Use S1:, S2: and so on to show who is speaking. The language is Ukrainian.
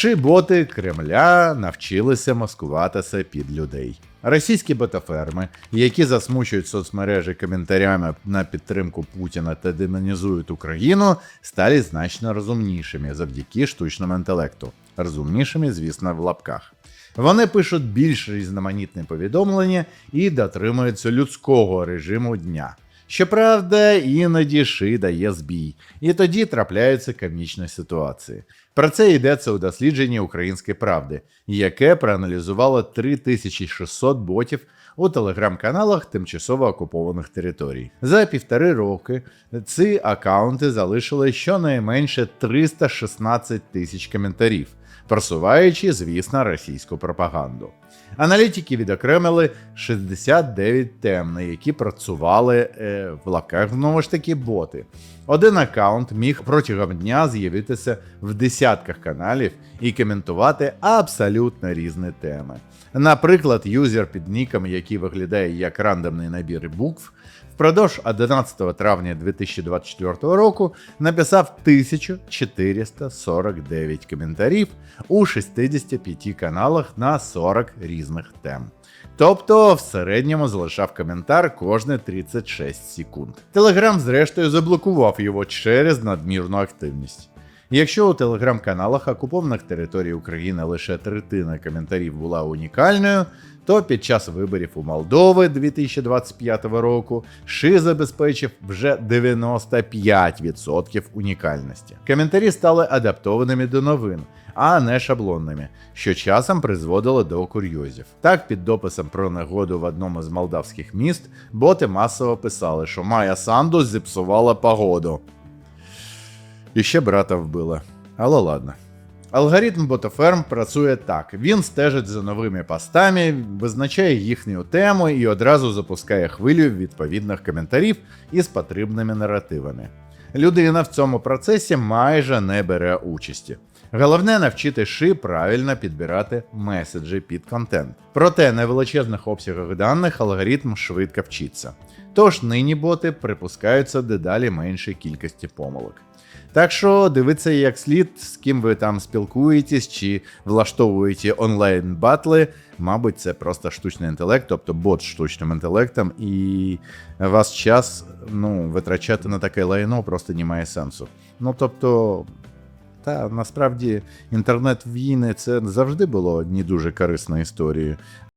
S1: Чи боти Кремля навчилися маскуватися під людей? Російські ботаферми, які засмучують соцмережі коментарями на підтримку Путіна та демонізують Україну, стали значно розумнішими завдяки штучному інтелекту. Розумнішими, звісно, в лапках. Вони пишуть більш різноманітні повідомлення і дотримуються людського режиму дня. Щоправда, іноді ши дає збій, і тоді трапляються комічні ситуації. Про це йдеться у дослідженні Української правди, яке проаналізувало 3600 ботів у телеграм-каналах тимчасово окупованих територій. За півтори роки ці акаунти залишили щонайменше 316 тисяч коментарів, просуваючи, звісно, російську пропаганду. Аналітики відокремили 69 тем, на які працювали е, в лапках знову ж таки боти. Один аккаунт міг протягом дня з'явитися в десятках каналів і коментувати абсолютно різні теми. Наприклад, юзер під ніком, який виглядає як рандомний набір букв, впродовж 11 травня 2024 року написав 1449 коментарів у 65 каналах на 40 різних тем. Тобто в середньому залишав коментар кожні 36 секунд. Телеграм, зрештою, заблокував його через надмірну активність. Якщо у телеграм-каналах окупованих територій України лише третина коментарів була унікальною, то під час виборів у Молдови 2025 року Ши забезпечив вже 95% унікальності. Коментарі стали адаптованими до новин, а не шаблонними, що часом призводило до курйозів. Так, під дописом про негоду в одному з молдавських міст боти масово писали, що Майя Санду зіпсувала погоду. І ще брата вбила. Але ладно. Алгоритм ботоферм працює так: він стежить за новими постами, визначає їхню тему і одразу запускає хвилю відповідних коментарів із потрібними наративами. Людина в цьому процесі майже не бере участі. Головне навчити ши правильно підбирати меседжі під контент. Проте на величезних обсягах даних алгоритм швидко вчиться. Тож нині боти припускаються дедалі меншій кількості помилок. Так що дивіться як слід, з ким ви там спілкуєтесь чи влаштовуєте онлайн батли. Мабуть, це просто штучний інтелект, тобто бот з штучним інтелектом, і вас час ну, витрачати на таке лайно просто немає сенсу. Ну тобто. Та насправді інтернет-війни це завжди було не дуже корисною історією.